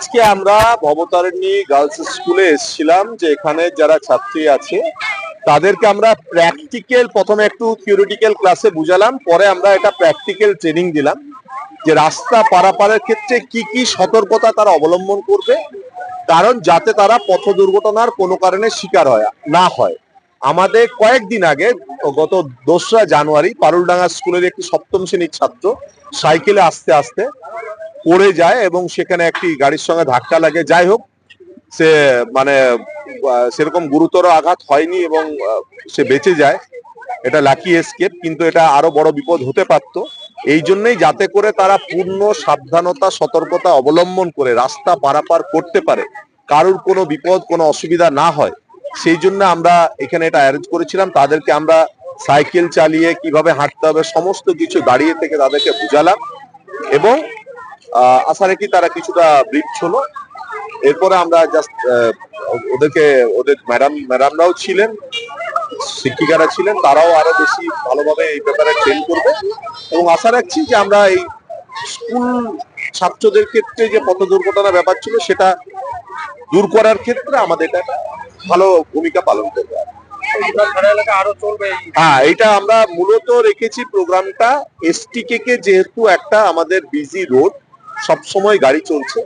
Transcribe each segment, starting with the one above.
আজকে আমরা ভবতারিণী গার্লস স্কুলে এসেছিলাম, যে এখানে যারা ছাত্রী আছে, তাদেরকে আমরা প্র্যাকটিক্যাল প্রথমে একটু থিওরিটিক্যাল ক্লাসে বুঝালাম, পরে আমরা এটা প্র্যাকটিক্যাল ট্রেনিং দিলাম, যে রাস্তা পারাপারের ক্ষেত্রে কি কি সতর্কতা তারা অবলম্বন করবে, কারণ যাতে তারা পথ দুর্ঘটনার কোনো কারণে শিকার হয়, না হয়। আমাদের কয়েকদিন আগে, গত দোসরা জানুয়ারি, পারুলডাঙ্গা স্কুলের একটি সপ্তম শ্রেণির ছাত্র সাইকেলে আসতে আসতে পড়ে যায় এবং সেখানে একটি গাড়ির সঙ্গে ধাক্কা লাগে। যাই হোক, সে মানে সেরকম গুরুতর আঘাত হয়নি এবং সে বেঁচে যায়। এটা লাকি এসকেপ কিন্তু এটা আরও বড় বিপদ হতে পারত। এই জন্যই যাতে করে তারা পূর্ণ সাবধানতা, সতর্কতা অবলম্বন করে রাস্তা পারাপার করতে পারে। কারুর কোনো বিপদ, কোনো অসুবিধা না হয়। সেই জন্য আমরা এখানে এটা অ্যারেঞ্জ করেছিলাম। তাদেরকে আমরা সাইকেল চালিয়ে কীভাবে হাঁটতে হবে, সমস্ত কিছু দাঁড়িয়ে থেকে তাদেরকে বুঝালাম। এবং আশা রাখি তারা কিছুটা ব্রিফ হলো। এরপরে আমরা জাস্ট ওদেরকে, ওদের ম্যাডাম ম্যাডামরাও ছিলেন, শিক্ষিকারা ছিলেন, তারাও আরও বেশি ভালোভাবে এই ব্যাপারে ট্রেন করবে। এবং আশা রাখছি যে আমরা এই স্কুল ছাত্রদের ক্ষেত্রে যে পথ দুর্ঘটনা ব্যাপার ছিল, সেটা দূর করার ক্ষেত্রে আমাদের এটা ভালো ভূমিকা পালন করবে। হ্যাঁ এটা আমরা মূলত রেখেছি প্রোগ্রামটা। এসটিকে কে যেহেতু একটা আমাদের বিজি রোড সব সময় গাড়ি চলছে।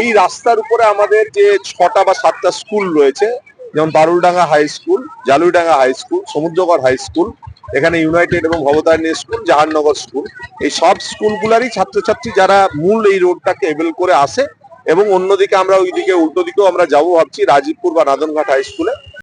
এই রাস্তার উপরে আমাদের যে ছটা বা সাতটা স্কুল রয়েছে, যেমন Baruldanga high school, Jaluidanga high school, Samudragarh high school, এখানে ইউনাইটেড এবং ভবতারিণী স্কুল, জাহাননগর স্কুল, এই সব স্কুলগুলারই ছাত্রছাত্রী যারা মূল এই রোডটাকে এবেল করে আসে এবং অন্যদিকে আমরা ওইদিকে উল্টো দিকেও আমরা যাব ভাবছি, রাজীবপুর বা নাদনঘাট হাই স্কুলে।